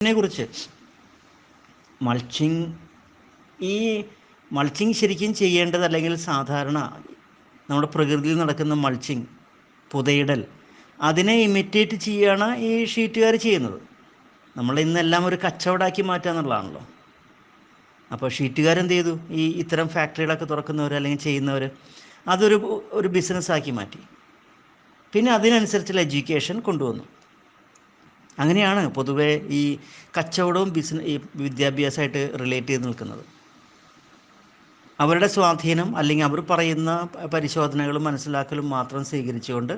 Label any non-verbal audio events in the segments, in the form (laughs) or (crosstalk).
കുറിച്ച് മൾച്ചിങ് ഈ മൾച്ചിങ് ശരിക്കും ചെയ്യേണ്ടത് അല്ലെങ്കിൽ സാധാരണ നമ്മുടെ പ്രകൃതിയിൽ നടക്കുന്ന മൾച്ചിങ് പുതയിടൽ അതിനെ ഇമിറ്റേറ്റ് ചെയ്യുകയാണ് ഈ ഷീറ്റുകാർ ചെയ്യുന്നത്. നമ്മൾ ഇന്നെല്ലാം ഒരു കച്ചവടാക്കി മാറ്റുക എന്നുള്ളതാണല്ലോ. അപ്പോൾ ഷീറ്റുകാരെന്ത് ചെയ്തു? ഈ ഇത്തരം ഫാക്ടറികളൊക്കെ തുറക്കുന്നവർ അല്ലെങ്കിൽ ചെയ്യുന്നവർ അതൊരു ഒരു ബിസിനസ്സാക്കി മാറ്റി. പിന്നെ അതിനനുസരിച്ചുള്ള എഡ്യൂക്കേഷൻ കൊണ്ടുവന്നു. അങ്ങനെയാണ് പൊതുവെ ഈ കച്ചവടവും ബിസിനസ് ഈ വിദ്യാഭ്യാസമായിട്ട് റിലേറ്റ് ചെയ്ത് നിൽക്കുന്നത്. അവരുടെ സ്വാധീനം അല്ലെങ്കിൽ അവർ പറയുന്ന പരിശോധനകളും മനസ്സിലാക്കലും മാത്രം സ്വീകരിച്ചുകൊണ്ട്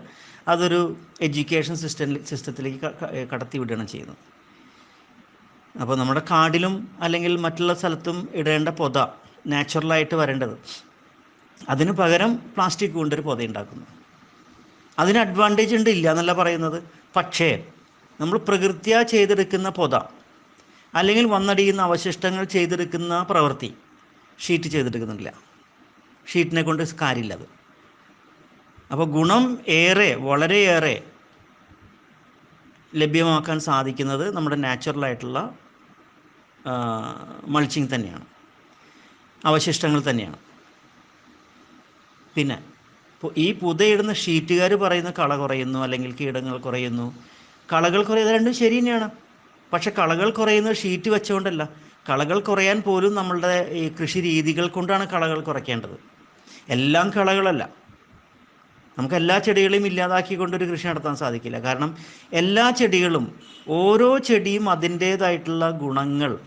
അതൊരു എഡ്യൂക്കേഷൻ സിസ്റ്റം സിസ്റ്റത്തിലേക്ക് കടത്തി വിടുകയാണ് ചെയ്യുന്നത്. അപ്പോൾ നമ്മുടെ കാടിലും അല്ലെങ്കിൽ മറ്റുള്ള സ്ഥലത്തും ഇടേണ്ട പൊത നാച്ചുറലായിട്ട് വരേണ്ടത് അതിന് പകരം പ്ലാസ്റ്റിക് കൊണ്ടൊരു പൊത ഉണ്ടാക്കുന്നു അതിന് അഡ്വാന്റേജ് ഉണ്ട് ഇല്ല എന്നല്ല പറയുന്നത്. പക്ഷേ നമ്മൾ പ്രകൃത്യാ ചെയ്തെടുക്കുന്ന പൊത അല്ലെങ്കിൽ വന്നടിയുന്ന അവശിഷ്ടങ്ങൾ ചെയ്തെടുക്കുന്ന പ്രവൃത്തി ഷീറ്റ് ചെയ്തെടുക്കുന്നില്ല. ഷീറ്റിനെ കൊണ്ട് കാര്യമില്ല അത്. അപ്പോൾ ഗുണം ഏറെ വളരെയേറെ ലഭ്യമാക്കാൻ സാധിക്കുന്നത് നമ്മുടെ നാച്ചുറലായിട്ടുള്ള മൾച്ചിങ് തന്നെയാണ്. അവശിഷ്ടങ്ങൾ തന്നെയാണ്. പിന്നെ ഈ പുതയിടുന്ന ഷീറ്റുകാർ പറയുന്ന കള കുറയുന്നു അല്ലെങ്കിൽ കീടങ്ങൾ കുറയുന്നു കളകൾ കുറയുന്നത് രണ്ടും ശരി തന്നെയാണ്. പക്ഷെ കളകൾ കുറയുന്നത് ഷീറ്റ് വെച്ചുകൊണ്ടല്ല. കളകൾ കുറയാൻ പോലും നമ്മളുടെ ഈ കൃഷി രീതികൾ കൊണ്ടാണ് കളകൾ കുറയ്ക്കേണ്ടത്. എല്ലാം കളകളല്ല. നമുക്ക് എല്ലാ ചെടികളെയും ഇല്ലാതാക്കിക്കൊണ്ടൊരു കൃഷി നടത്താൻ സാധിക്കില്ല. കാരണം എല്ലാ ചെടികളും ഓരോ ചെടിയും അതിന്റേതായിട്ടുള്ള ഗുണങ്ങൾ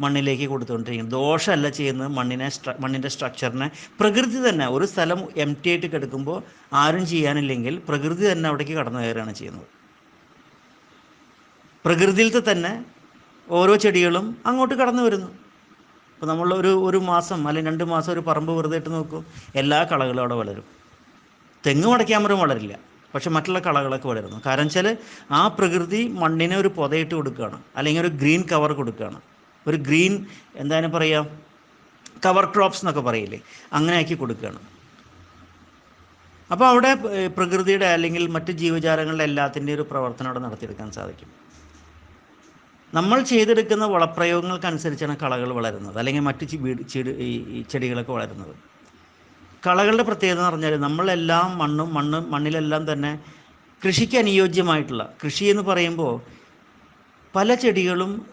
മണ്ണിലേക്ക് കൊടുത്തുകൊണ്ടിരിക്കും. ദോഷമല്ല ചെയ്യുന്നത് മണ്ണിനെ സ്ട്ര മണ്ണിന്റെ സ്ട്രക്ചറിനെ പ്രകൃതി തന്നെ ഒരു സ്ഥലം എം ടി ആയിട്ട് കിടക്കുമ്പോൾ ആരും ചെയ്യാനില്ലെങ്കിൽ പ്രകൃതി തന്നെ അവിടേക്ക് കടന്നു കയറുകയാണ് ചെയ്യുന്നത്. പ്രകൃതിയിലത്തെ തന്നെ ഓരോ ചെടികളും അങ്ങോട്ട് കടന്നു വരുന്നു. അപ്പോൾ നമ്മൾ ഒരു ഒരു മാസം അല്ലെങ്കിൽ രണ്ട് മാസം ഒരു പറമ്പ് വെറുതെ ഇട്ട് നോക്കും എല്ലാ കളകളും അവിടെ വളരും. തെങ്ങ് മടക്കാമരം വളരില്ല പക്ഷെ മറ്റുള്ള കളകളൊക്കെ വളരുന്നു. കാരണം വെച്ചാൽ ആ പ്രകൃതി മണ്ണിനെ ഒരു പുതയിട്ട് കൊടുക്കുകയാണ് അല്ലെങ്കിൽ ഒരു ഗ്രീൻ കവർ കൊടുക്കുകയാണ്. ഒരു ഗ്രീൻ എന്താണ് പറയുക കവർ ക്രോപ്സ് എന്നൊക്കെ പറയില്ലേ അങ്ങനെ ആക്കി കൊടുക്കുകയാണ്. അപ്പോൾ അവിടെ പ്രകൃതിയുടെ അല്ലെങ്കിൽ മറ്റ് ജീവജാലങ്ങളുടെ എല്ലാത്തിന്റെയും ഒരു പ്രവർത്തനം അവിടെ നടത്തിയെടുക്കാൻ സാധിക്കും. നമ്മൾ ചെയ്തെടുക്കുന്ന വളപ്രയോഗങ്ങൾക്കനുസരിച്ചാണ് കളകൾ വളരുന്നത്. അല്ലെങ്കിൽ മറ്റ് ചെടി ഈ ചെടികളൊക്കെ വളരുന്നത്. കളകളുടെ പ്രത്യേകത എന്ന് പറഞ്ഞാൽ നമ്മളെല്ലാം മണ്ണും മണ്ണ് മണ്ണിലെല്ലാം തന്നെ കൃഷിക്ക് അനുയോജ്യമായിട്ടുള്ള കൃഷി എന്ന് പറയുമ്പോൾ പല ചെടികളും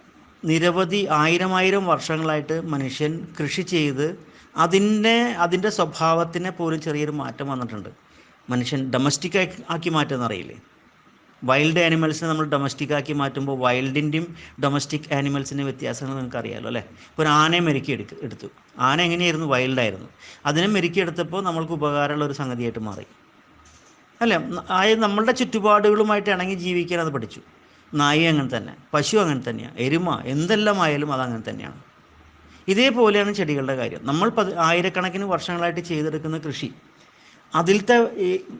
നിരവധി ആയിരം ആയിരം വർഷങ്ങളായിട്ട് മനുഷ്യൻ കൃഷി ചെയ്ത് അതിന്റെ അതിന്റെ സ്വഭാവത്തിനെ പോലും ചെറിയൊരു മാറ്റം വന്നിട്ടുണ്ട്. മനുഷ്യൻ ഡൊമസ്റ്റിക് ആക്കി മാറ്റുമെന്ന് അറിയില്ലേ വൈൽഡ് ആനിമൽസിനെ നമ്മൾ ഡൊമസ്റ്റിക് ആക്കി മാറ്റുമ്പോൾ വൈൽഡിന്റെയും ഡൊമസ്റ്റിക് ആനിമൽസിന്റെ വ്യത്യാസങ്ങൾ നിങ്ങൾക്ക് അറിയാമല്ലോ അല്ലേ? ഇപ്പോൾ ഒരു ആനയെ മെരുക്കി എടുക്ക എടുത്തു. ആന എങ്ങനെയായിരുന്നു? വൈൽഡായിരുന്നു അതിനെ മെരുക്കി എടുത്തപ്പോൾ നമ്മൾക്ക് ഉപകാരമുള്ള ഒരു സംഗതിയായിട്ട് മാറി. അല്ലേ? ആയ നമ്മളുടെ ചുറ്റുപാടുകളുമായിട്ട് ഇണങ്ങി ജീവിക്കാൻ അത് പഠിച്ചു. നായി അങ്ങനെ തന്നെ പശു അങ്ങനെ തന്നെയാണ് എരുമ എന്തെല്ലാം ആയാലും അങ്ങനെ തന്നെയാണ്. ഇതേപോലെയാണ് ചെടികളുടെ കാര്യം. നമ്മൾ പത് ആയിരക്കണക്കിന് വർഷങ്ങളായിട്ട് ചെയ്തെടുക്കുന്ന കൃഷി. അതിലത്തെ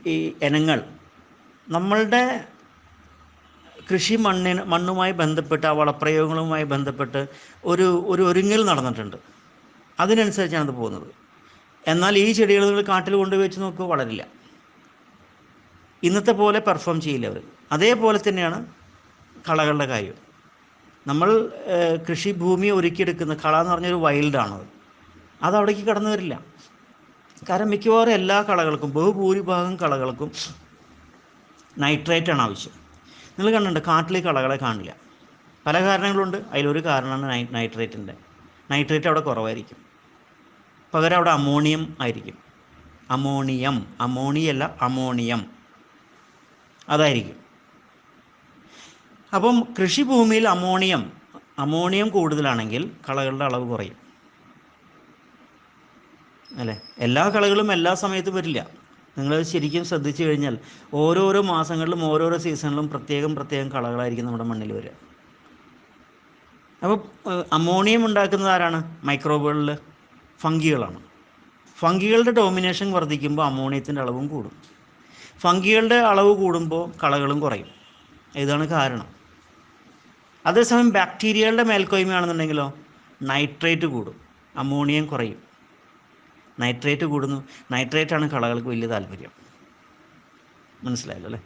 ഈ ഇനങ്ങൾ നമ്മളുടെ കൃഷി മണ്ണിന് മണ്ണുമായി ബന്ധപ്പെട്ട് ആ വളപ്രയോഗങ്ങളുമായി ബന്ധപ്പെട്ട് ഒരു ഒരു ഒരുങ്ങൽ നടന്നിട്ടുണ്ട്. അതിനനുസരിച്ചാണ് അത് പോകുന്നത്. എന്നാൽ ഈ ചെടികൾ നിങ്ങൾ കാട്ടിൽ കൊണ്ടുപോയി വെച്ച് നോക്കുക വളരില്ല. ഇന്നത്തെ പോലെ പെർഫോം ചെയ്യില്ല അവർ. അതേപോലെ തന്നെയാണ് കളകളുടെ കാര്യം. നമ്മൾ കൃഷി ഭൂമി ഒരുക്കിയെടുക്കുന്ന കള എന്ന് പറഞ്ഞൊരു വൈൽഡാണത് അത് അവിടേക്ക് കടന്നു വരില്ല. കാരണം മിക്കവാറും എല്ലാ കളകൾക്കും ബഹുഭൂരിഭാഗം കളകൾക്കും നൈട്രേറ്റാണ് ആവശ്യം. നിങ്ങൾ കണ്ടിട്ടുണ്ട് കാട്ടിലേക്ക് കളകളെ കാണില്ല. പല കാരണങ്ങളുണ്ട്. അതിലൊരു കാരണമാണ് നൈ നൈട്രേറ്റിന്റെ. നൈട്രേറ്റ് അവിടെ കുറവായിരിക്കും. പകരം അവിടെ അമോണിയം ആയിരിക്കും. അമോണിയം അമോണിയല്ല അമോണിയം. അതായിരിക്കും. അപ്പം കൃഷിഭൂമിയിൽ അമോണിയം അമോണിയം കൂടുതലാണെങ്കിൽ കളകളുടെ അളവ് കുറയും. അല്ലേ? എല്ലാ കളകളും എല്ലാ സമയത്തും വരില്ല. നിങ്ങൾ ശരിക്കും ശ്രദ്ധിച്ചു കഴിഞ്ഞാൽ ഓരോരോ മാസങ്ങളിലും ഓരോരോ സീസണിലും പ്രത്യേകം പ്രത്യേകം കളകളായിരിക്കും നമ്മുടെ മണ്ണിൽ വരിക. അപ്പോൾ അമോണിയം ഉണ്ടാക്കുന്നത് ആരാണ്? മൈക്രോബുകളിൽ ഫംഗികളാണ്. ഫംഗികളുടെ ഡോമിനേഷൻ വർദ്ധിക്കുമ്പോൾ അമോണിയത്തിന്റെ അളവും കൂടും. ഫംഗികളുടെ അളവ് കൂടുമ്പോൾ കളകളും കുറയും. ഇതാണ് കാരണം. അതേസമയം ബാക്ടീരിയകളുടെ മേൽക്കോയ്മയാണെന്നുണ്ടെങ്കിലോ നൈട്രേറ്റ് കൂടും. അമോണിയം കുറയും. നൈട്രേറ്റ് കൂടുന്നു. നൈട്രേറ്റാണ് കളകൾക്ക് വലിയ താല്പര്യം. മനസ്സിലായല്ലോ അല്ലേ?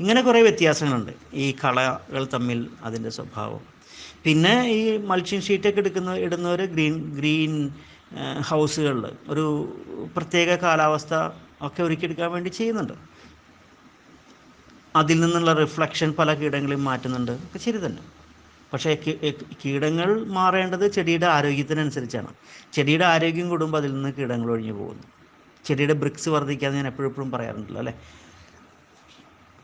ഇങ്ങനെ കുറേ വ്യത്യാസങ്ങളുണ്ട്. ഈ കളകൾ തമ്മിൽ അതിന്റെ സ്വഭാവം. പിന്നെ ഈ മൾച്ചിങ് ഷീറ്റൊക്കെ എടുക്കുന്ന ഇടുന്നവർ ഗ്രീൻ ഗ്രീൻ ഹൗസുകളിൽ ഒരു പ്രത്യേക കാലാവസ്ഥ ഒക്കെ ഒരുക്കിയെടുക്കാൻ വേണ്ടി ചെയ്യുന്നുണ്ട്. അതിൽ നിന്നുള്ള റിഫ്ലക്ഷൻ പല കീടങ്ങളെയും മാറ്റുന്നുണ്ട്. ഒക്കെ ശരി തന്നെ. പക്ഷേ കീടങ്ങൾ മാറേണ്ടത് ചെടിയുടെ ആരോഗ്യത്തിനനുസരിച്ചാണ്. ചെടിയുടെ ആരോഗ്യം കൂടുമ്പോൾ അതിൽ നിന്ന് കീടങ്ങൾ ഒഴിഞ്ഞു പോകുന്നു. ചെടിയുടെ ബ്രിക്സ് വർദ്ധിക്കാതെ ഞാൻ എപ്പോഴും എപ്പോഴും പറയാറുണ്ടല്ലോ അല്ലേ?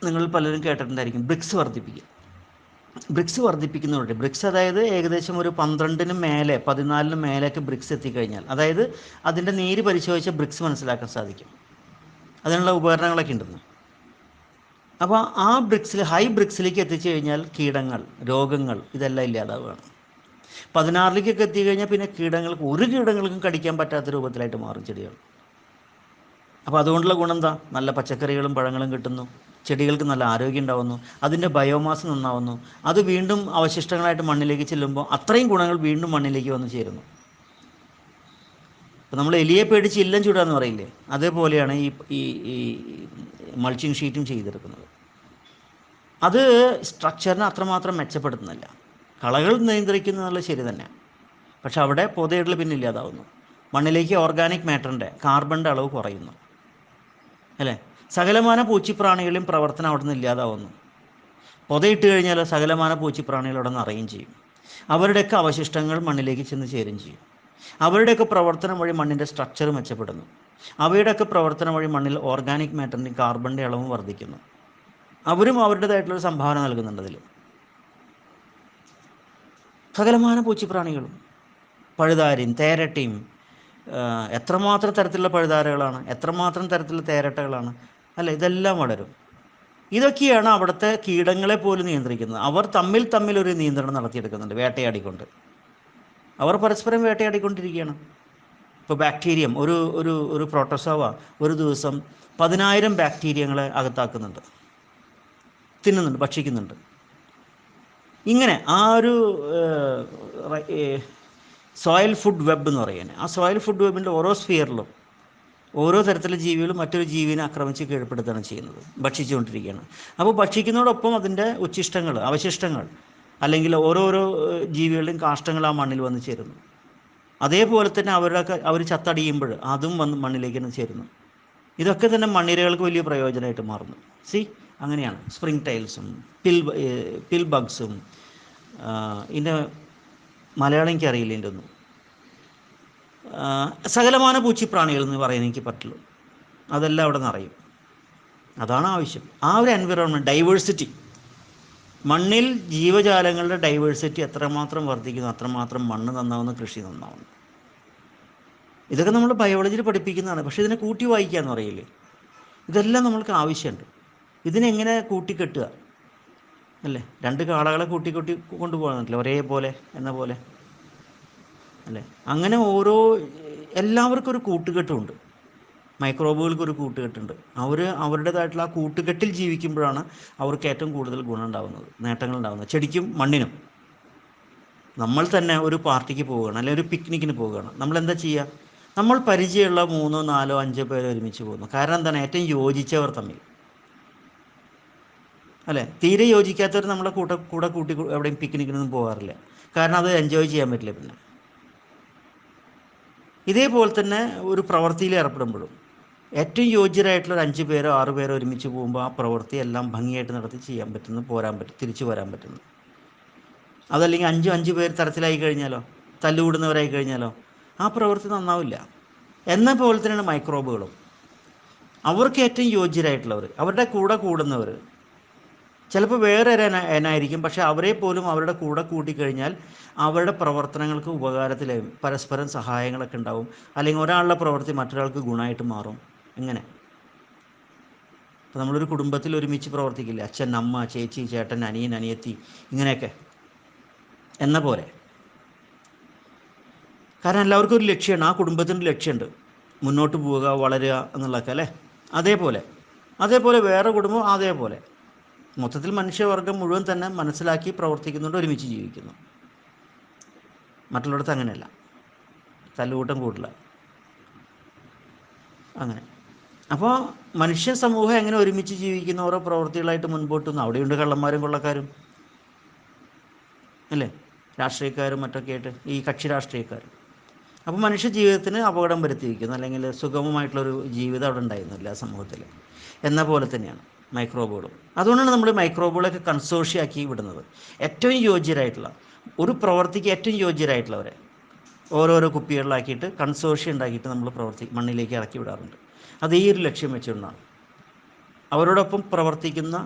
നിങ്ങൾ പലരും കേട്ടിട്ടുണ്ടായിരിക്കും ബ്രിക്സ് വർദ്ധിപ്പിക്കുക. ബ്രിക്സ് വർദ്ധിപ്പിക്കുന്നവരുടെ ബ്രിക്സ് അതായത് ഏകദേശം ഒരു പന്ത്രണ്ടിന് മേലെ പതിനാലിന് മേലെയൊക്കെ ബ്രിക്സ് എത്തിക്കഴിഞ്ഞാൽ അതായത് അതിന്റെ നീര് പരിശോധിച്ച ബ്രിക്സ് മനസ്സിലാക്കാൻ സാധിക്കും. അതിനുള്ള ഉപകരണങ്ങളൊക്കെ ഉണ്ടെന്ന്. അപ്പോൾ ആ ബ്രിക്സിൽ ഹൈ ബ്രിക്സിലേക്ക് എത്തിച്ചു കഴിഞ്ഞാൽ കീടങ്ങൾ രോഗങ്ങൾ ഇതെല്ലാം ഇല്ലാതാവുകയാണ്. പതിനാറിലേക്കൊക്കെ എത്തിക്കഴിഞ്ഞാൽ പിന്നെ കീടങ്ങൾക്ക് ഒരു കീടങ്ങൾക്കും കടിക്കാൻ പറ്റാത്ത രൂപത്തിലായിട്ട് മാറും ചെടികൾ. അപ്പോൾ അതുകൊണ്ടുള്ള ഗുണം എന്താ? നല്ല പച്ചക്കറികളും പഴങ്ങളും കിട്ടുന്നു ചെടികൾക്ക് നല്ല ആരോഗ്യം ഉണ്ടാവുന്നു അതിന്റെ ബയോമാസ് നന്നാവുന്നു. അത് വീണ്ടും അവശിഷ്ടങ്ങളായിട്ട് മണ്ണിലേക്ക് ചെല്ലുമ്പോൾ അത്രയും ഗുണങ്ങൾ വീണ്ടും മണ്ണിലേക്ക് വന്ന് ചേരുന്നു. ഇപ്പം നമ്മൾ എലിയെ പേടിച്ച് ഇല്ലം ചൂടാന്ന് പറയില്ലേ? അതേപോലെയാണ് ഈ ഈ ഈ മൾച്ചിങ് ഷീറ്റും ചെയ്തെടുക്കുന്നത്. അത് സ്ട്രക്ചറിനെ അത്രമാത്രം മെച്ചപ്പെടുത്തുന്നില്ല. കളകൾ നിയന്ത്രിക്കുന്ന എന്നുള്ളത് ശരി തന്നെ. പക്ഷെ അവിടെ പൊതയിടൽ പിന്നെ ഇല്ലാതാവുന്നു. മണ്ണിലേക്ക് ഓർഗാനിക് മാറ്ററിന്റെ കാർബണിന്റെ അളവ് കുറയുന്നു. അല്ലേ? സകലമാന പൂച്ചിപ്രാണികളുടെയും പ്രവർത്തനം അവിടെ നിന്ന് ഇല്ലാതാവുന്നു. പൊതയിട്ട് കഴിഞ്ഞാൽ സകലമാന പൂച്ചിപ്രാണികൾ അവിടെ നിന്ന് അറിയുകയും ചെയ്യും. അവരുടെയൊക്കെ അവശിഷ്ടങ്ങൾ മണ്ണിലേക്ക് ചെന്ന് ചേരുകയും ചെയ്യും. അവരുടെയൊക്കെ പ്രവർത്തനം വഴി മണ്ണിന്റെ സ്ട്രക്ചർ മെച്ചപ്പെടുന്നു. അവയുടെയൊക്കെ പ്രവർത്തനം വഴി മണ്ണിൽ ഓർഗാനിക് മാറ്ററിന്റെ കാർബണിന്റെ അളവും വർദ്ധിക്കുന്നു. അവരും അവരുടേതായിട്ടുള്ളൊരു സംഭാവന നൽകുന്നുണ്ട് അതിൽ സകലമാന പൂച്ചിപ്രാണികളും പഴുതാരിയും തേരട്ടയും എത്രമാത്രം തരത്തിലുള്ള പഴുതാരകളാണ് എത്രമാത്രം തരത്തിലുള്ള തേരട്ടകളാണ് അല്ല? ഇതെല്ലാം വളരും. ഇതൊക്കെയാണ് അവിടുത്തെ കീടങ്ങളെ പോലും നിയന്ത്രിക്കുന്നത്. അവർ തമ്മിൽ തമ്മിൽ ഒരു നിയന്ത്രണം നടത്തിയെടുക്കുന്നുണ്ട് വേട്ടയാടിക്കൊണ്ട്. അവർ പരസ്പരം വേട്ടയാടിക്കൊണ്ടിരിക്കുകയാണ്. ഇപ്പോൾ ബാക്ടീരിയം ഒരു ഒരു ഒരു പ്രോട്ടോസോവ ഒരു ദിവസം പതിനായിരം ബാക്ടീരിയങ്ങളെ അകത്താക്കുന്നുണ്ട്. തിന്നുന്നുണ്ട് ഭക്ഷിക്കുന്നുണ്ട്. ഇങ്ങനെ ആ ഒരു സോയിൽ ഫുഡ് വെബ് എന്ന് പറയുന്നത്. ആ സോയിൽ ഫുഡ് വെബിന്റെ ഓരോ സ്ഫിയറിലും ഓരോ തരത്തിലുള്ള ജീവികളും മറ്റൊരു ജീവിനെ ആക്രമിച്ച് കീഴ്പ്പെടുത്തുകയാണ് ചെയ്യുന്നത്. ഭക്ഷിച്ചുകൊണ്ടിരിക്കുകയാണ്. അപ്പോൾ ഭക്ഷിക്കുന്നതോടൊപ്പം അതിന്റെ ഉച്ഛിഷ്ടങ്ങൾ അവശിഷ്ടങ്ങൾ അല്ലെങ്കിൽ ഓരോരോ ജീവികളുടെയും കാഷ്ടങ്ങൾ ആ മണ്ണിൽ വന്ന് ചേരുന്നു. അതേപോലെ തന്നെ അവരുടെ അവർ ചത്തടിയുമ്പോൾ അതും വന്ന് മണ്ണിലേക്ക് തന്നെ ചേരുന്നു. ഇതൊക്കെ തന്നെ മണ്ണിരകൾക്ക് വലിയ പ്രയോജനമായിട്ട് മാറുന്നു. സി അങ്ങനെയാണ്. സ്പ്രിംഗ് ടൈൽസും പിൽ പിൽ ബഗ്സും ഇതിന്റെ മലയാളം എനിക്ക് അറിയില്ല ഇതിന്റെ ഒന്നും. സകലമാന പൂച്ചിപ്രാണികൾ എന്ന് പറയാൻ എനിക്ക് പറ്റുള്ളൂ അതെല്ലാം അവിടെ നിറയും. അതാണ് ആവശ്യം. ആ ഒരു എൻവിറോൺമെന്റ് ഡൈവേഴ്സിറ്റി മണ്ണിൽ ജീവജാലങ്ങളുടെ ഡൈവേഴ്സിറ്റി എത്രമാത്രം വർദ്ധിക്കുന്നു അത്രമാത്രം മണ്ണ് നന്നാവുന്നു കൃഷി നന്നാവുന്നു. ഇതൊക്കെ നമ്മൾ ബയോളജിയിൽ പഠിപ്പിക്കുന്നതാണ്. പക്ഷേ ഇതിനെ കൂട്ടി വായിക്കുക എന്ന് പറയില്ലേ? ഇതെല്ലാം നമ്മൾക്ക് ആവശ്യമുണ്ട്. ഇതിനെങ്ങനെ കൂട്ടിക്കെട്ടുക? അല്ലേ? രണ്ട് കാളകളെ കൂട്ടി കൂട്ടി കൊണ്ടുപോകാന്നില്ല ഒരേപോലെ എന്ന പോലെ. അല്ലേ? അങ്ങനെ ഓരോ എല്ലാവർക്കും ഒരു കൂട്ടുകെട്ടുമുണ്ട് മൈക്രോബുകൾക്ക് ഒരു കൂട്ടുകെട്ടുണ്ട്. അവർ അവരുടേതായിട്ടുള്ള ആ കൂട്ടുകെട്ടിൽ ജീവിക്കുമ്പോഴാണ് അവർക്ക് ഏറ്റവും കൂടുതൽ ഗുണം ഉണ്ടാകുന്നത് നേട്ടങ്ങൾ ഉണ്ടാകുന്നത് ചെടിക്കും മണ്ണിനും നമ്മൾ തന്നെ ഒരു പാർട്ടിക്ക് പോവുകയാണ് അല്ലെങ്കിൽ ഒരു പിക്നിക്കിന് പോവുകയാണ്. നമ്മൾ എന്താ ചെയ്യുക? നമ്മൾ പരിചയമുള്ള മൂന്നോ നാലോ അഞ്ചോ പേര് ഒരുമിച്ച് പോകുന്നു. കാരണം എന്താണ്? ഏറ്റവും യോജിച്ചവർ തമ്മിൽ. അല്ലേ? തീരെ യോജിക്കാത്തവർ നമ്മളെ കൂടെ കൂടെ കൂട്ടി എവിടെയും പിക്നിക്കിനൊന്നും പോകാറില്ല. കാരണം അത് എൻജോയ് ചെയ്യാൻ പറ്റില്ല പിന്നെ. ഇതേപോലെ തന്നെ ഒരു പ്രവൃത്തിയിൽ ഏർപ്പെടുമ്പോഴും ഏറ്റവും യോഗ്യരായിട്ടുള്ള ഒരു അഞ്ച് പേരോ ആറ് പേരോ ഒരുമിച്ച് പോകുമ്പോൾ ആ പ്രവൃത്തി എല്ലാം ഭംഗിയായിട്ട് നടത്തി ചെയ്യാൻ പറ്റുന്നു പോരാൻ പറ്റും തിരിച്ചു വരാൻ പറ്റുന്നു. അതല്ലെങ്കിൽ അഞ്ചും അഞ്ച് പേര് തരത്തിലായി കഴിഞ്ഞാലോ? തല്ലുകൂടുന്നവരായി കഴിഞ്ഞാലോ? ആ പ്രവൃത്തി നന്നാവില്ല. എന്ന പോലെ തന്നെയാണ് മൈക്രോബുകളും അവർക്ക് ഏറ്റവും യോഗ്യരായിട്ടുള്ളവർ അവരുടെ കൂടെ കൂടുന്നവർ. ചിലപ്പോൾ വേറെ ഒരു പക്ഷെ അവരെ പോലും അവരുടെ കൂടെ കൂട്ടിക്കഴിഞ്ഞാൽ അവരുടെ പ്രവർത്തനങ്ങൾക്ക് ഉപകാരത്തിലായും പരസ്പരം സഹായങ്ങളൊക്കെ ഉണ്ടാവും. അല്ലെങ്കിൽ ഒരാളുടെ പ്രവൃത്തി മറ്റൊരാൾക്ക് ഗുണമായിട്ട് മാറും. ഇങ്ങനെ. ഇപ്പോൾ നമ്മളൊരു കുടുംബത്തിൽ ഒരുമിച്ച് പ്രവർത്തിക്കില്ലേ? അച്ഛൻ അമ്മ ചേച്ചി ചേട്ടൻ അനിയൻ അനിയത്തി ഇങ്ങനെയൊക്കെ. എന്ന പോലെ. കാരണം എല്ലാവർക്കും ഒരു ലക്ഷ്യമാണ് ആ കുടുംബത്തിന്റെ ലക്ഷ്യമുണ്ട്. മുന്നോട്ട് പോവുക വളരുക എന്നുള്ളതൊക്കെ അല്ലേ? അതേപോലെ. അതേപോലെ വേറെ കുടുംബം അതേപോലെ. മൊത്തത്തിൽ മനുഷ്യവർഗം മുഴുവൻ തന്നെ മനസ്സിലാക്കി പ്രവർത്തിക്കുന്നുണ്ട് ഒരുമിച്ച് ജീവിക്കുന്നു. മറ്റുള്ളിടത്ത് അങ്ങനെയല്ല. തല്ലുകൂട്ടം കൂടില്ല. അങ്ങനെ. അപ്പോൾ മനുഷ്യ സമൂഹം എങ്ങനെ ഒരുമിച്ച് ജീവിക്കുന്ന? ഓരോ പ്രവൃത്തികളായിട്ട് മുൻപോട്ട് വന്നു അവിടെയുണ്ട് കള്ളന്മാരും കൊള്ളക്കാരും. അല്ലേ? രാഷ്ട്രീയക്കാരും മറ്റൊക്കെ ആയിട്ട്. ഈ കക്ഷി രാഷ്ട്രീയക്കാരും. അപ്പോൾ മനുഷ്യ ജീവിതത്തിന് അപകടം വരുത്തിയിരിക്കുന്നു. അല്ലെങ്കിൽ സുഗമമായിട്ടുള്ളൊരു ജീവിതം അവിടെ ഉണ്ടായിരുന്നില്ല സമൂഹത്തിൽ എന്ന പോലെ തന്നെയാണ് മൈക്രോബുകളും അതുകൊണ്ടാണ് നമ്മൾ മൈക്രോബുകളൊക്കെ കൺസോർഷ്യാക്കി വിടുന്നത്. ഏറ്റവും യോജ്യരായിട്ടുള്ള ഒരു പ്രവൃത്തിക്ക് ഏറ്റവും യോജ്യരായിട്ടുള്ളവരെ ഓരോരോ കുപ്പികളിലാക്കിയിട്ട് കൺസോർഷ്യം ഉണ്ടാക്കിയിട്ട് നമ്മൾ പ്രവർത്തി മണ്ണിലേക്ക് ഇറക്കി വിടാറുണ്ട്. അത് ഈ ഒരു ലക്ഷ്യം വെച്ചുകൊണ്ടാണ് അവരോടൊപ്പം പ്രവർത്തിക്കുന്ന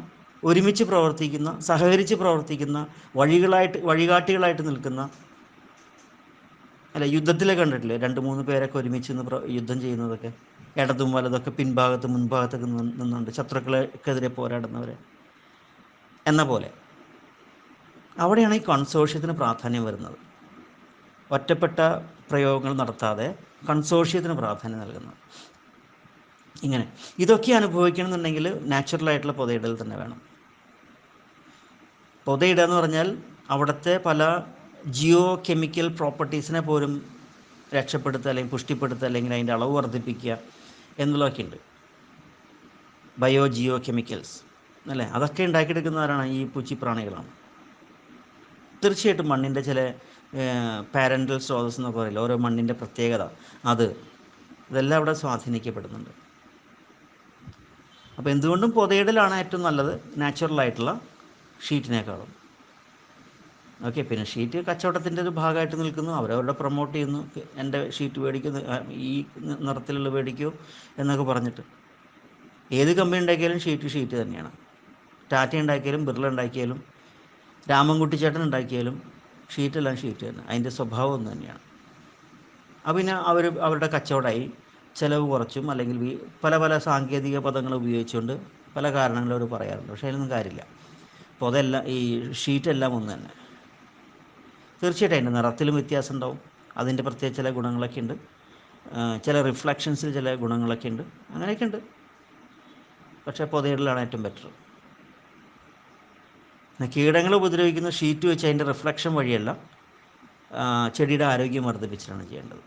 ഒരുമിച്ച് പ്രവർത്തിക്കുന്ന സഹകരിച്ച് പ്രവർത്തിക്കുന്ന വഴികളായിട്ട് വഴികാട്ടികളായിട്ട് നിൽക്കുന്ന അല്ല യുദ്ധത്തിലെ കണ്ടിട്ടില്ലേ? രണ്ട് മൂന്ന് പേരൊക്കെ ഒരുമിച്ച് നിന്ന് യുദ്ധം ചെയ്യുന്നതൊക്കെ. ഇടതും വലതൊക്കെ പിൻഭാഗത്ത് മുൻഭാഗത്തൊക്കെ നിന്നുണ്ട്. ശത്രുക്കളെക്കെതിരെ പോരാടുന്നവരെ. എന്ന പോലെ. അവിടെയാണ് ഈ കൺസോഷ്യത്തിന് പ്രാധാന്യം വരുന്നത്. ഒറ്റപ്പെട്ട പ്രയോഗങ്ങൾ നടത്താതെ കൺസോഷ്യത്തിന് പ്രാധാന്യം നൽകുന്നത്. ഇങ്ങനെ. ഇതൊക്കെ അനുഭവിക്കണമെന്നുണ്ടെങ്കിൽ നാച്ചുറലായിട്ടുള്ള പൊതയിടൽ തന്നെ വേണം. പൊതയിടുക എന്ന് പറഞ്ഞാൽ അവിടുത്തെ പല ജിയോ കെമിക്കൽ പ്രോപ്പർട്ടീസിനെ പോലും രക്ഷപ്പെടുത്തുക അല്ലെങ്കിൽ പുഷ്ടിപ്പെടുത്തുക അല്ലെങ്കിൽ അതിന്റെ അളവ് വർദ്ധിപ്പിക്കുക എന്നുള്ളതൊക്കെ ഉണ്ട്. ബയോ ജിയോ കെമിക്കൽസ് അല്ലേ? അതൊക്കെ ഉണ്ടാക്കിയെടുക്കുന്നവരാണ് ഈ പൂച്ചിപ്രാണികളാണ് തീർച്ചയായിട്ടും മണ്ണിന്റെ ചില പാരന്റൽ സ്രോതസ് എന്നൊക്കെ പറയില്ല? ഓരോ മണ്ണിന്റെ പ്രത്യേകത. അത് ഇതെല്ലാം അവിടെ സ്വാധീനിക്കപ്പെടുന്നുണ്ട്. അപ്പോൾ എന്തുകൊണ്ടും പുതയിടലാണ് ഏറ്റവും നല്ലത്? നാച്ചുറൽ ആയിട്ടുള്ള ഷീറ്റിനേക്കാളും ഓക്കെ പിന്നെ ഷീറ്റ് കച്ചവടത്തിന്റെ ഒരു ഭാഗമായിട്ട് നിൽക്കുന്നു. അവരവരുടെ പ്രൊമോട്ട് ചെയ്യുന്നു. എന്റെ ഷീറ്റ് മേടിക്കുന്നു. ഈ നിറത്തിലുള്ള മേടിക്കൂ എന്നൊക്കെ പറഞ്ഞിട്ട്. ഏത് കമ്പനി ഉണ്ടാക്കിയാലും ഷീറ്റ് ഷീറ്റ് തന്നെയാണ്. ടാറ്റ ഉണ്ടാക്കിയാലും ബിർള ഉണ്ടാക്കിയാലും രാമൻകുട്ടി ചേട്ടൻ ഉണ്ടാക്കിയാലും ഷീറ്റെല്ലാം ഷീറ്റ് തന്നെ. അതിന്റെ സ്വഭാവം തന്നെയാണ് അപ്പം പിന്നെ അവർ അവരുടെ കച്ചവടമായി. ചിലവ് കുറച്ചും അല്ലെങ്കിൽ പല പല സാങ്കേതിക പദങ്ങൾ ഉപയോഗിച്ചുകൊണ്ട് പല കാരണങ്ങളും അവർ പറയാറുണ്ട്. പക്ഷേ അതിനൊന്നും കാര്യമില്ല. അപ്പോൾ അതെല്ലാം ഈ ഷീറ്റെല്ലാം ഒന്ന് തന്നെ. തീർച്ചയായിട്ടും അതിന്റെ നിറത്തിലും വ്യത്യാസം ഉണ്ടാവും. അതിന്റെ പ്രത്യേക ചില ഗുണങ്ങളൊക്കെ ഉണ്ട്. ചില റിഫ്ലക്ഷൻസിൽ ചില ഗുണങ്ങളൊക്കെ ഉണ്ട്. അങ്ങനെയൊക്കെ ഉണ്ട്. പക്ഷേ പൊതയിടലാണ് ഏറ്റവും ബെറ്റർ കീടങ്ങളെ ഉപദ്രവിക്കുന്ന ഷീറ്റ് വെച്ച് അതിന്റെ റിഫ്ലക്ഷൻ വഴിയല്ല ചെടിയുടെ ആരോഗ്യം വർദ്ധിപ്പിച്ചിട്ടാണ് ചെയ്യേണ്ടത്.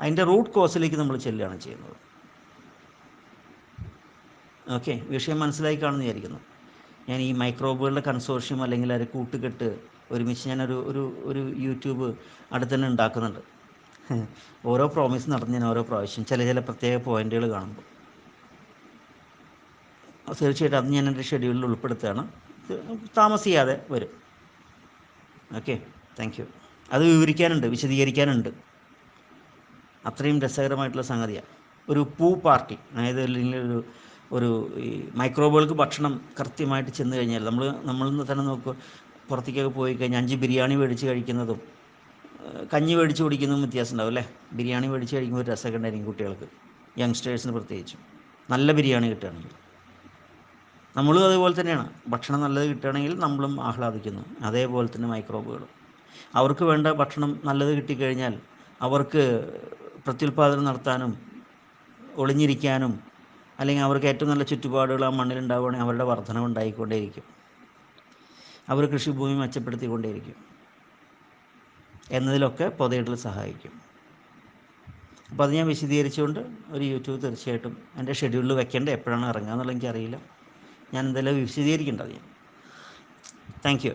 അതിന്റെ റൂട്ട് കോസിലേക്ക് നമ്മൾ ചെല്ലുകയാണ് ചെയ്യുന്നത്. ഓക്കെ വിഷയം മനസ്സിലായി കാണുന്ന വിചാരിക്കുന്നു. ഞാൻ ഈ മൈക്രോബുകളുടെ കൺസോർഷ്യം അല്ലെങ്കിൽ അത് കൂട്ടുകെട്ട് ഒരുമിച്ച് ഞാനൊരു ഒരു ഒരു യൂട്യൂബ് അടുത്ത് തന്നെ ഉണ്ടാക്കുന്നുണ്ട്. (laughs) ഓരോ പ്രോമിസ് നടന്ന് ഞാൻ ഓരോ പ്രാവശ്യം ചില ചില പ്രത്യേക പോയിന്റുകൾ കാണുമ്പോൾ. തീർച്ചയായിട്ടും അത് ഞാൻ എന്റെ ഷെഡ്യൂളിൽ ഉൾപ്പെടുത്തുകയാണ്. താമസിയാതെ വരും. ഓക്കെ താങ്ക് യു അത് വിവരിക്കാനുണ്ട് വിശദീകരിക്കാനുണ്ട്. അത്രയും രസകരമായിട്ടുള്ള സംഗതിയാണ്. ഒരു പൂ പാർട്ടി അതായത് അല്ലെങ്കിൽ ഒരു ഒരു ഈ മൈക്രോബുകൾക്ക് ഭക്ഷണം കൃത്യമായിട്ട് ചെന്ന് കഴിഞ്ഞാൽ നമ്മൾ നമ്മൾ തന്നെ നോക്കുക പുറത്തേക്കൊക്കെ പോയി കഴിഞ്ഞാൽ അഞ്ച് ബിരിയാണി മേടിച്ച് കഴിക്കുന്നതും കഞ്ഞി മേടിച്ച് കുടിക്കുന്നതും വ്യത്യാസം ഉണ്ടാവും അല്ലേ? ബിരിയാണി മേടിച്ച് കഴിക്കുമ്പോൾ ഒരു രസമൊക്കെ ഉണ്ടായിരിക്കും കുട്ടികൾക്ക് യങ്സ്റ്റേഴ്സിന് പ്രത്യേകിച്ചും. നല്ല ബിരിയാണി കിട്ടുകയാണെങ്കിൽ. നമ്മളും അതുപോലെ തന്നെയാണ്. ഭക്ഷണം നല്ലത് കിട്ടുകയാണെങ്കിൽ നമ്മളും ആഹ്ലാദിക്കുന്നു. അതേപോലെ തന്നെ മൈക്രോബുകളും അവർക്ക് വേണ്ട ഭക്ഷണം നല്ലത് കിട്ടിക്കഴിഞ്ഞാൽ അവർക്ക് പ്രത്യുൽപാദനം നടത്താനും ഒളിഞ്ഞിരിക്കാനും അല്ലെങ്കിൽ അവർക്ക് ഏറ്റവും നല്ല ചുറ്റുപാടുകൾ ആ മണ്ണിൽ ഉണ്ടാവുകയാണെങ്കിൽ അവരുടെ വർധനവ് ഉണ്ടായിക്കൊണ്ടേയിരിക്കും. അവർ കൃഷിഭൂമി മെച്ചപ്പെടുത്തിക്കൊണ്ടേയിരിക്കും. എന്നതിലൊക്കെ പൊതയിടൽ സഹായിക്കും. അപ്പോൾ അത് ഞാൻ വിശദീകരിച്ചുകൊണ്ട് ഒരു യൂട്യൂബ് തീർച്ചയായിട്ടും എന്റെ ഷെഡ്യൂളിൽ വെക്കേണ്ട എപ്പോഴാണ് ഇറങ്ങുക എന്നുള്ളത് എനിക്കറിയില്ല. ഞാൻ എന്തായാലും വിശദീകരിക്കേണ്ടത് ഞാൻ. Thank you.